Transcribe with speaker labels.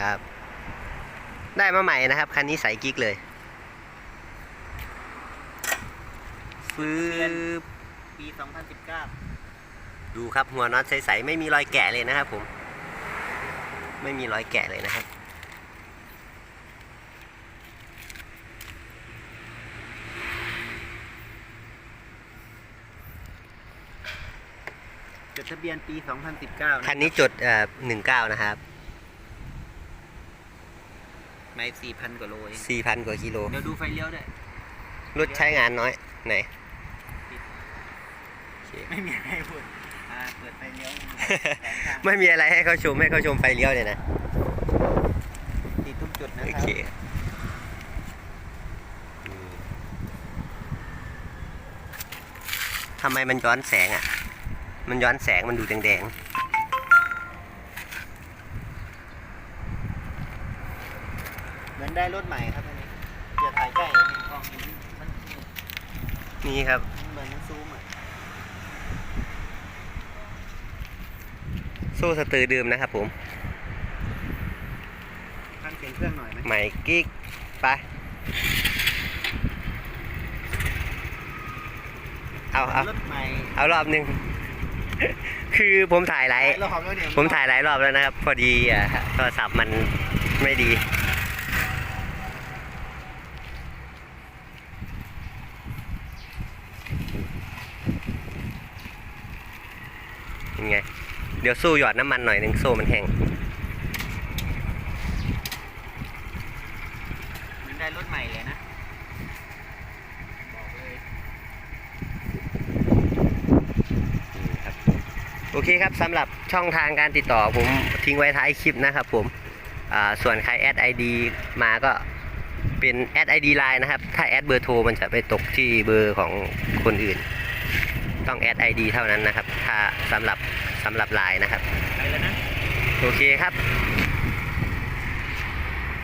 Speaker 1: ครับ ได้มาใหม่นะครับ คันนี้ใส่กิ๊กเลยฟืบ
Speaker 2: ปี 2019
Speaker 1: ดูครับหัวน็อตใสๆไม่มีรอยแกะเลยนะครับผม ไม่มีรอยแกะเลยนะครับ
Speaker 2: จดทะเบียนปี 2019
Speaker 1: คันนี้จดเอ่อหนึ่งเก้านะครับ
Speaker 2: ไม่4,000กว่าโลเอง
Speaker 1: สี่พันกว่ากิโล
Speaker 2: เดี๋ยวดูไฟเลี้ยวด้วย
Speaker 1: รถใช้งานน้อย ไหนโอเค
Speaker 2: ไม่มีอะไรพูดอ่าเปิดไฟเลี้ยวแสงทาง
Speaker 1: ไม่มีอะไรให้เขาชมให้เขาชมไฟเลี้ยวเนี่ยนะ
Speaker 2: ติดทุกจุดนะ
Speaker 1: โอ
Speaker 2: ครั
Speaker 1: เค
Speaker 2: บ
Speaker 1: ทำไมมันย้อนแสงอะ มันย้อนแสงมันดูแดง
Speaker 2: เหมือนได้รถใหม่ครับอันนี้จะถ่ายใกล้เห็นกล้องนี้มัน
Speaker 1: ๆนี่ครับ
Speaker 2: มันเหมือนมันซูมอะ
Speaker 1: โซ่สตือดื่มนะครับผม
Speaker 2: ฟังเสียงเครื่องหน่อยไหม
Speaker 1: ใหม่กิ๊กไปเอาเอา
Speaker 2: รถใหม่
Speaker 1: เอารอบหนึ่ง คือผมถ่ายหลาย
Speaker 2: รอบแล้วเนี่ย
Speaker 1: ผมถ่ายหลายรอบแล้วนะครับ พอดีอะโทรศัพท์มันไม่ดี ยังไง เดี๋ยวสู้หยอดน้ำมันหน่อยหนึ่งโซ่มันแห้ง
Speaker 2: เหมือนได้รถใหม่เลยนะ บอกเลย
Speaker 1: ครับ โอเคครับสำหรับช่องทางการติดต่อผมทิ้งไว้ท้ายคลิปนะครับผมอ่าส่วนใครแอดไอดีมาก็เป็นแอดไอดีไลน์นะครับ ถ้าแอดเบอร์โทรมันจะไปตกที่เบอร์ของคนอื่น ต้องแอดไอดีเท่านั้นนะครับ ถ้าสำหรับสำหรับไลน์นะครับ
Speaker 2: ไปแล้วนะ
Speaker 1: โอเคครับ